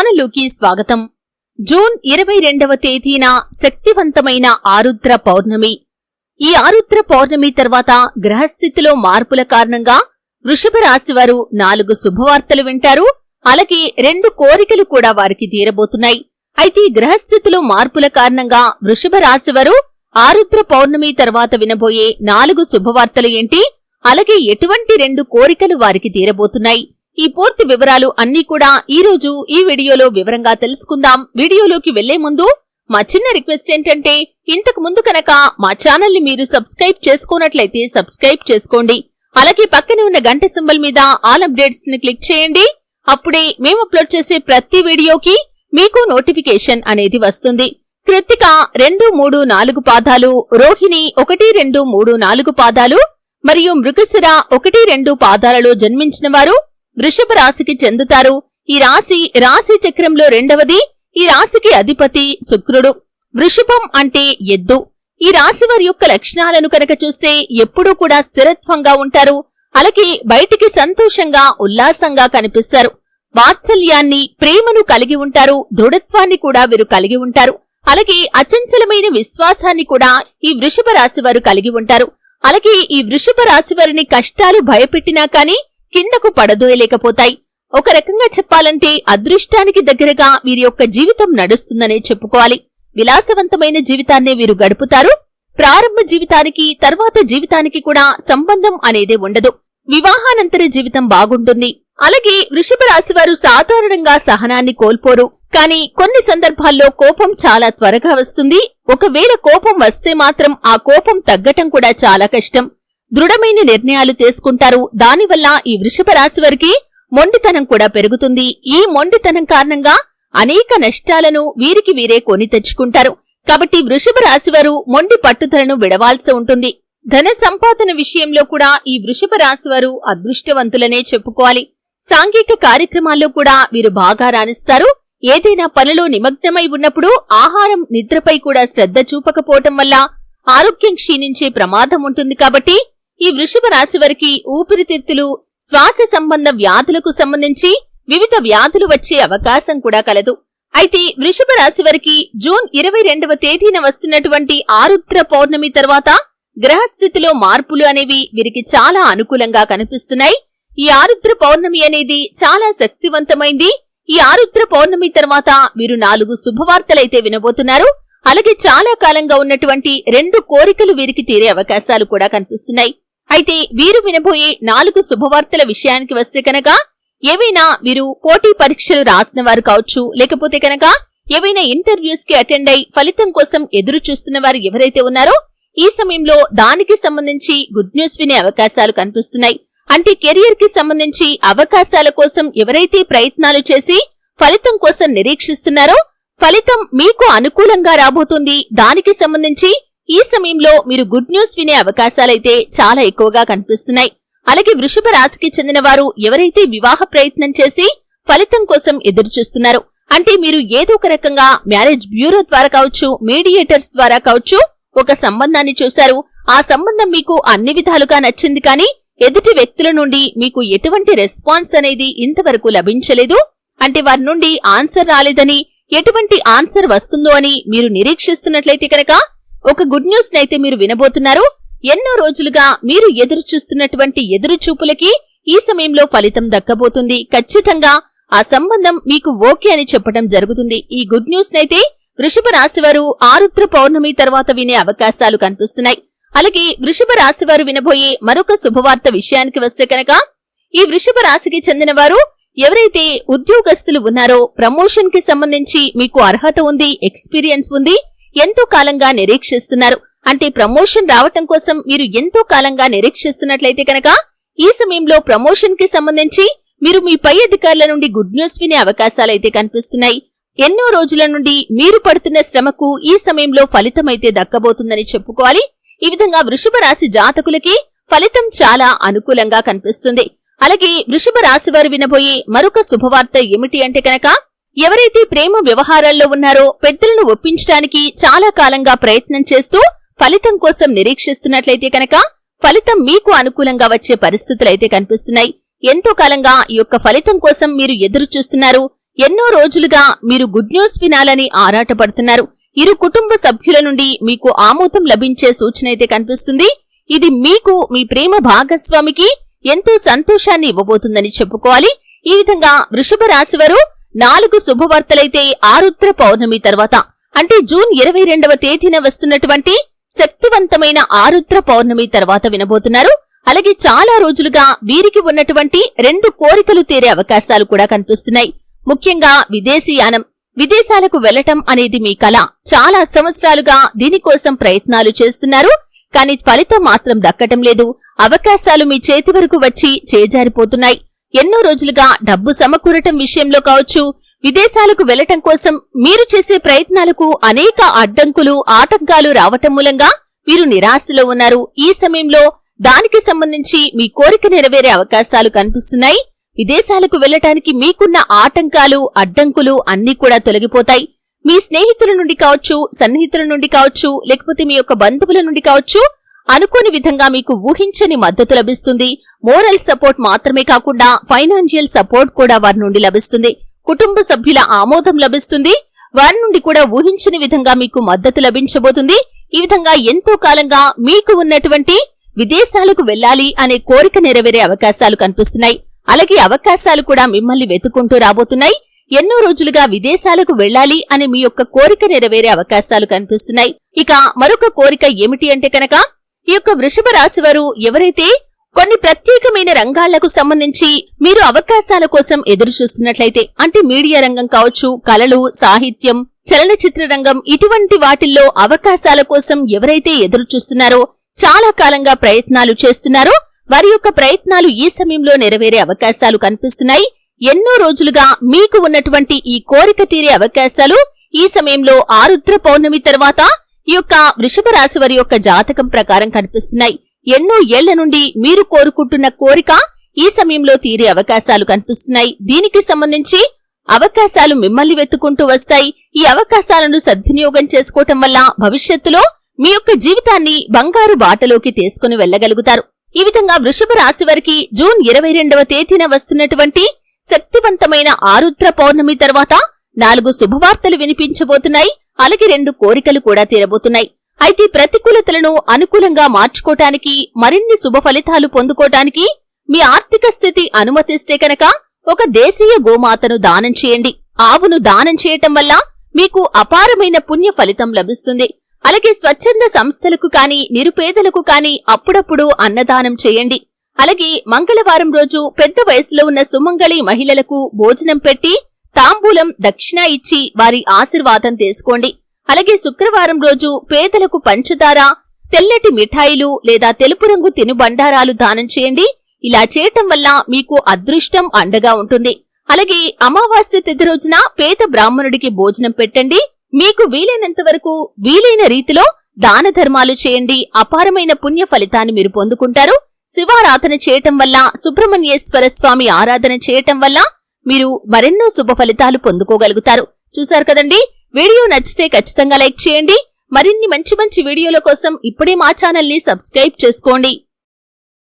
ఛానల్లోకి స్వాగతం. జూన్ ఇరవై రెండవ తేదీన శక్తివంతమైన ఆరుద్ర పౌర్ణమి. ఈ ఆరుద్ర పౌర్ణమి తర్వాత గ్రహస్థితిలో మార్పుల కారణంగా వృషభ రాశివారు నాలుగు శుభవార్తలు వింటారు. అలాగే రెండు కోరికలు కూడా వారికి తీరబోతున్నాయి. అయితే గ్రహస్థితిలో మార్పుల కారణంగా వృషభ రాశివారు ఆరుద్ర పౌర్ణమి తర్వాత వినబోయే నాలుగు శుభవార్తలు ఏంటి? అలాగే ఎటువంటి రెండు కోరికలు వారికి తీరబోతున్నాయి? ఈ పూర్తి వివరాలు అన్నీ కూడా ఈ రోజు ఈ వీడియోలో వివరంగా తెలుసుకుందాం. వీడియోలోకి వెళ్ళే ముందు మా చిన్న రిక్వెస్ట్ ఏంటంటే ఇంతకు ముందు కనుక మా ఛానల్ని మీరు సబ్స్క్రైబ్ చేసుకున్నట్లయితే సబ్స్క్రైబ్ చేసుకోండి. అలాగే పక్కనే ఉన్న గంట సింబల్ మీద ఆల్ అప్డేట్స్ని క్లిక్ చేయండి. అప్పుడే మేము అప్లోడ్ చేసే ప్రతి వీడియోకి మీకు నోటిఫికేషన్ అనేది వస్తుంది. కృత్తిక రెండు మూడు నాలుగు పాదాలు రోహిణి ఒకటి రెండు మూడు నాలుగు పాదాలు మరియు మృగశిర ఒకటి రెండు పాదాలలో జన్మించిన వారు వృషభ రాశికి చెందుతారు. ఈ రాశి రాశి చక్రంలో రెండవది ఈ రాశికి అధిపతి శుక్రుడు. వృషభం అంటే ఎద్దు. ఈ రాశి వారి యొక్క లక్షణాలను కనుక చూస్తే ఎప్పుడూ కూడా స్థిరత్వంగా ఉంటారు. అలాగే బయటికి సంతోషంగా ఉల్లాసంగా కనిపిస్తారు. వాత్సల్యాన్ని ప్రేమను కలిగి ఉంటారు. దృఢత్వాన్ని కూడా వీరు కలిగి ఉంటారు. అలాగే అచంచలమైన విశ్వాసాన్ని కూడా ఈ వృషభ రాశి వారు కలిగి ఉంటారు. అలాగే ఈ వృషభ రాశి వారిని కష్టాలు భయపెట్టినా కాని కిందకు పడదోయలేకపోతాయి. ఒక రకంగా చెప్పాలంటే అదృష్టానికి దగ్గరగా వీరి యొక్క జీవితం నడుస్తుందనే చెప్పుకోవాలి. విలాసవంతమైన జీవితాన్నే వీరు గడుపుతారు. ప్రారంభ జీవితానికి తర్వాత జీవితానికి కూడా సంబంధం అనేదే ఉండదు. వివాహానంతర జీవితం బాగుంటుంది. అలాగే వృషభ రాశి వారు సాధారణంగా సహనాన్ని కోల్పోరు. కానీ కొన్ని సందర్భాల్లో కోపం చాలా త్వరగా వస్తుంది. ఒకవేళ కోపం వస్తే మాత్రం ఆ కోపం తగ్గటం కూడా చాలా కష్టం. దృఢమైన నిర్ణయాలు తీసుకుంటారు. దానివల్ల ఈ వృషభ రాశి వారికి మొండితనం కూడా పెరుగుతుంది. ఈ మొండితనం కారణంగా అనేక నష్టాలను వీరికి వీరే కొని తెచ్చుకుంటారు. కాబట్టి వృషభ రాశివారు మొండి పట్టుదలను విడవాల్సి ఉంటుంది. ధన సంపాదన విషయంలో కూడా ఈ వృషభ రాశివారు అదృష్టవంతులనే చెప్పుకోవాలి. సాంఘిక కార్యక్రమాల్లో కూడా వీరు బాగా రాణిస్తారు. ఏదైనా పనిలో నిమగ్నమై ఉన్నప్పుడు ఆహారం నిద్రపై కూడా శ్రద్ధ చూపకపోవటం వల్ల ఆరోగ్యం క్షీణించే ప్రమాదం ఉంటుంది కాబట్టి ఈ వృషభ రాశి వారికి ఊపిరితిత్తులు శ్వాస సంబంధ వ్యాధులకు సంబంధించి వివిధ వ్యాధులు వచ్చే అవకాశం కూడా కలదు. అయితే వృషభ రాశి వారికి జూన్ ఇరవై రెండవ తేదీన వస్తున్నటువంటి ఆరుద్ర పౌర్ణమి తర్వాత గ్రహస్థితిలో మార్పులు అనేవి వీరికి చాలా అనుకూలంగా కనిపిస్తున్నాయి. ఈ ఆరుద్ర పౌర్ణమి అనేది చాలా శక్తివంతమైంది. ఈ ఆరుద్ర పౌర్ణమి తర్వాత వీరు నాలుగు శుభవార్తలైతే వినబోతున్నారు. అలాగే చాలా కాలంగా ఉన్నటువంటి రెండు కోరికలు వీరికి తీరే అవకాశాలు కూడా కనిపిస్తున్నాయి. అయితే వీరు వినబోయే నాలుగు శుభవార్తల విషయానికి వస్తే కనుక ఏవైనా వీరు పోటీ పరీక్షలు రాసిన వారు కావచ్చు లేకపోతే కనుక ఏవైనా ఇంటర్వ్యూస్కి అటెండ్ అయి ఫలితం కోసం ఎదురు చూస్తున్న వారు ఎవరైతే ఉన్నారో ఈ సమయంలో దానికి సంబంధించి గుడ్ న్యూస్ వినే అవకాశాలు కనిపిస్తున్నాయి. అంటే కెరియర్కి సంబంధించి అవకాశాల కోసం ఎవరైతే ప్రయత్నాలు చేసి ఫలితం కోసం నిరీక్షిస్తున్నారో ఫలితం మీకు అనుకూలంగా రాబోతుంది. దానికి సంబంధించి ఈ సమయంలో మీరు గుడ్ న్యూస్ వినే అవకాశాలైతే చాలా ఎక్కువగా కనిపిస్తున్నాయి. అలాగే వృషభ రాశికి చెందిన వారు ఎవరైతే వివాహ ప్రయత్నం చేసి ఫలితం కోసం ఎదురుచూస్తున్నారు అంటే మీరు ఏదో ఒక రకంగా మ్యారేజ్ బ్యూరో ద్వారా కావచ్చు మీడియేటర్స్ ద్వారా కావచ్చు ఒక సంబంధాన్ని చూశారు. ఆ సంబంధం మీకు అన్ని విధాలుగా నచ్చింది కానీ ఎదుటి వ్యక్తుల నుండి మీకు ఎటువంటి రెస్పాన్స్ అనేది ఇంతవరకు లభించలేదు. అంటే వారి నుండి ఆన్సర్ రాలేదని ఎటువంటి ఆన్సర్ వస్తుందో అని మీరు నిరీక్షిస్తున్నట్లయితే కనుక ఒక గుడ్ న్యూస్ నైతే మీరు వినబోతున్నారు. ఎన్నో రోజులుగా మీరు ఎదురు చూస్తున్నటువంటి ఎదురు చూపులకి ఈ సమయంలో ఫలితం దక్కబోతుంది. ఖచ్చితంగా ఆ సంబంధం మీకు ఓకే అని చెప్పడం జరుగుతుంది. ఈ గుడ్ న్యూస్ నైతే వృషభ రాశివారు ఆరుద్ర పౌర్ణమి తర్వాత వినే అవకాశాలు కనిపిస్తున్నాయి. అలాగే వృషభ రాశివారు వినబోయే మరొక శుభవార్త విషయానికి వస్తే కనుక ఈ వృషభ రాశికి చెందిన వారు ఎవరైతే ఉద్యోగస్తులు ఉన్నారో ప్రమోషన్కి సంబంధించి మీకు అర్హత ఉంది ఎక్స్పీరియన్స్ ఉంది ఎంతో కాలంగా నిరీక్షిస్తున్నారు. అంటే ప్రమోషన్ రావటం కోసం మీరు ఎంతో కాలంగా నిరీక్షిస్తున్నట్లయితే కనుక ఈ సమయంలో ప్రమోషన్కి సంబంధించి మీరు మీ పై అధికారుల నుండి గుడ్ న్యూస్ వినే అవకాశాలైతే కనిపిస్తున్నాయి. ఎన్నో రోజుల నుండి మీరు పడుతున్న శ్రమకు ఈ సమయంలో ఫలితమైతే దక్కబోతుందని చెప్పుకోవాలి. ఈ విధంగా వృషభ రాశి జాతకులకి ఫలితం చాలా అనుకూలంగా కనిపిస్తుంది. అలాగే వృషభ రాశి వారు వినబోయే మరొక శుభవార్త ఏమిటి అంటే కనుక ఎవరైతే ప్రేమ వ్యవహారాల్లో ఉన్నారో పెద్దలను ఒప్పించడానికి చాలా కాలంగా ప్రయత్నం చేస్తూ ఫలితం కోసం నిరీక్షిస్తున్నట్లయితే కనుక ఫలితం మీకు అనుకూలంగా వచ్చే పరిస్థితులైతే కనిపిస్తున్నాయి. ఎంతో కాలంగా ఈ యొక్క ఫలితం కోసం మీరు ఎదురు చూస్తున్నారు ఎన్నో రోజులుగా మీరు గుడ్ న్యూస్ వినాలని ఆరాటపడుతున్నారు. ఇరు కుటుంబ సభ్యుల నుండి మీకు ఆమోదం లభించే సూచన అయితే కనిపిస్తుంది. ఇది మీకు మీ ప్రేమ భాగస్వామికి ఎంతో సంతోషాన్ని ఇవ్వబోతుందని చెప్పుకోవాలి. ఈ విధంగా వృషభ రాశివారు నాలుగు శుభవార్తలైతే ఆరుద్ర పౌర్ణమి తర్వాత. అంటే జూన్ ఇరవై రెండవ తేదీన వస్తున్నటువంటి శక్తివంతమైన ఆరుద్ర పౌర్ణమి తర్వాత వినబోతున్నారు. అలాగే చాలా రోజులుగా వీరికి ఉన్నటువంటి రెండు కోరికలు తీరే అవకాశాలు కూడా కనిపిస్తున్నాయి. ముఖ్యంగా విదేశీయానం విదేశాలకు వెళ్ళటం అనేది మీ కళ చాలా సంవత్సరాలుగా దీనికోసం ప్రయత్నాలు చేస్తున్నారు. కానీ ఫలితం మాత్రం దక్కటం లేదు. అవకాశాలు మీ చేతి వరకు వచ్చి చేజారిపోతున్నాయి. ఎన్నో రోజులుగా డబ్బు సమకూరటం విషయంలో కావచ్చు విదేశాలకు వెళ్ళటం కోసం మీరు చేసే ప్రయత్నాలకు అనేక అడ్డంకులు ఆటంకాలు రావటం మూలంగా మీరు నిరాశలో ఉన్నారు. ఈ సమయంలో దానికి సంబంధించి మీ కోరిక నెరవేరే అవకాశాలు కనిపిస్తున్నాయి. విదేశాలకు వెళ్ళటానికి మీకున్న ఆటంకాలు అడ్డంకులు అన్నీ కూడా తొలగిపోతాయి. మీ స్నేహితుల నుండి కావచ్చు సన్నిహితుల నుండి కావచ్చు లేకపోతే మీ యొక్క బంధువుల నుండి కావచ్చు అనుకోని విధంగా మీకు ఊహించని మద్దతు లభిస్తుంది. మోరల్ సపోర్ట్ మాత్రమే కాకుండా ఫైనాన్షియల్ సపోర్ట్ కూడా వారి నుండి లభిస్తుంది. కుటుంబ సభ్యుల ఆమోదం లభిస్తుంది. వారి నుండి కూడా ఊహించని విధంగా మీకు మద్దతు లభించబోతుంది. ఈ విధంగా ఎంతో కాలంగా మీకు ఉన్నటువంటి విదేశాలకు వెళ్ళాలి అనే కోరిక నెరవేరే అవకాశాలు కనిపిస్తున్నాయి. అలాగే అవకాశాలు కూడా మిమ్మల్ని వెతుకుంటూ రాబోతున్నాయి. ఎన్నో రోజులుగా విదేశాలకు వెళ్ళాలి అనే మీ యొక్క కోరిక నెరవేరే అవకాశాలు కనిపిస్తున్నాయి. ఇక మరొక కోరిక ఏమిటి అంటే కనుక ఈ యొక్క వృషభ రాశి వారు ఎవరైతే కొన్ని ప్రత్యేకమైన రంగాలకు సంబంధించి మీరు అవకాశాల కోసం ఎదురు చూస్తున్నట్లయితే అంటే మీడియా రంగం కావచ్చు కళలు సాహిత్యం చలనచిత్ర రంగం ఇటువంటి వాటిల్లో అవకాశాల కోసం ఎవరైతే ఎదురు చూస్తున్నారో చాలా కాలంగా ప్రయత్నాలు చేస్తున్నారో వారి యొక్క ప్రయత్నాలు ఈ సమయంలో నెరవేరే అవకాశాలు కనిపిస్తున్నాయి. ఎన్నో రోజులుగా మీకు ఉన్నటువంటి ఈ కోరిక తీరే అవకాశాలు ఈ సమయంలో ఆరుద్ర పౌర్ణమి తర్వాత ఈ యొక్క వృషభ రాశి వారి యొక్క జాతకం ప్రకారం కనిపిస్తున్నాయి. ఎన్నో ఏళ్ళ నుండి మీరు కోరుకుంటున్న కోరిక ఈ సమయంలో తీరే అవకాశాలు కనిపిస్తున్నాయి. దీనికి సంబంధించి అవకాశాలు మిమ్మల్ని వెతుకుంటూ వస్తాయి. ఈ అవకాశాలను సద్వినియోగం చేసుకోవటం వల్ల భవిష్యత్తులో మీ యొక్క జీవితాన్ని బంగారు బాటలోకి తీసుకుని వెళ్ళగలుగుతారు ఈ విధంగా వృషభ రాశి వారికి జూన్ ఇరవై రెండవ తేదీన వస్తున్నటువంటి శక్తివంతమైన ఆరుద్ర పౌర్ణమి తర్వాత నాలుగు శుభవార్తలు వినిపించబోతున్నాయి. అలాగే రెండు కోరికలు కూడా తీరబోతున్నాయి. అయితే ప్రతికూలతలను అనుకూలంగా మార్చుకోటానికి మరిన్ని శుభ ఫలితాలు పొందుకోటానికి మీ ఆర్థిక స్థితి అనుమతిస్తే కనుక ఒక దేశీయ గోమాతను దానం చేయండి. ఆవును దానం చేయటం వల్ల మీకు అపారమైన పుణ్య ఫలితం లభిస్తుంది. అలాగే స్వచ్ఛంద సంస్థలకు కాని నిరుపేదలకు కాని అప్పుడప్పుడు అన్నదానం చేయండి. అలాగే మంగళవారం రోజు పెద్ద వయసులో ఉన్న సుమంగళి మహిళలకు భోజనం పెట్టి తాంబూలం దక్షిణ ఇచ్చి వారి ఆశీర్వాదం తీసుకోండి అలాగే శుక్రవారం రోజు పేదలకు పంచదార తెల్లటి మిఠాయిలు లేదా తెలుపు రంగు తినుబండారాలు దానం చేయండి. ఇలా చేయటం వల్ల మీకు అదృష్టం అండగా ఉంటుంది. అలాగే అమావాస్య తిథి రోజున పేద బ్రాహ్మణుడికి భోజనం పెట్టండి. మీకు వీలైనంత వరకు వీలైన రీతిలో దాన ధర్మాలు చేయండి. అపారమైన పుణ్య ఫలితాన్ని మీరు పొందుకుంటారు. శివారాధన చేయటం వల్ల సుబ్రహ్మణ్యేశ్వర స్వామి ఆరాధన చేయటం వల్ల మీరు మరెన్నో శుభ ఫలితాలు పొందుకోగలుగుతారు. చూశారు కదండి? వీడియో నచ్చితే ఖచ్చితంగా లైక్ చేయండి. మరిన్ని మంచి మంచి వీడియోల కోసం ఇప్పుడే మా ఛానల్ని సబ్స్క్రైబ్ చేసుకోండి.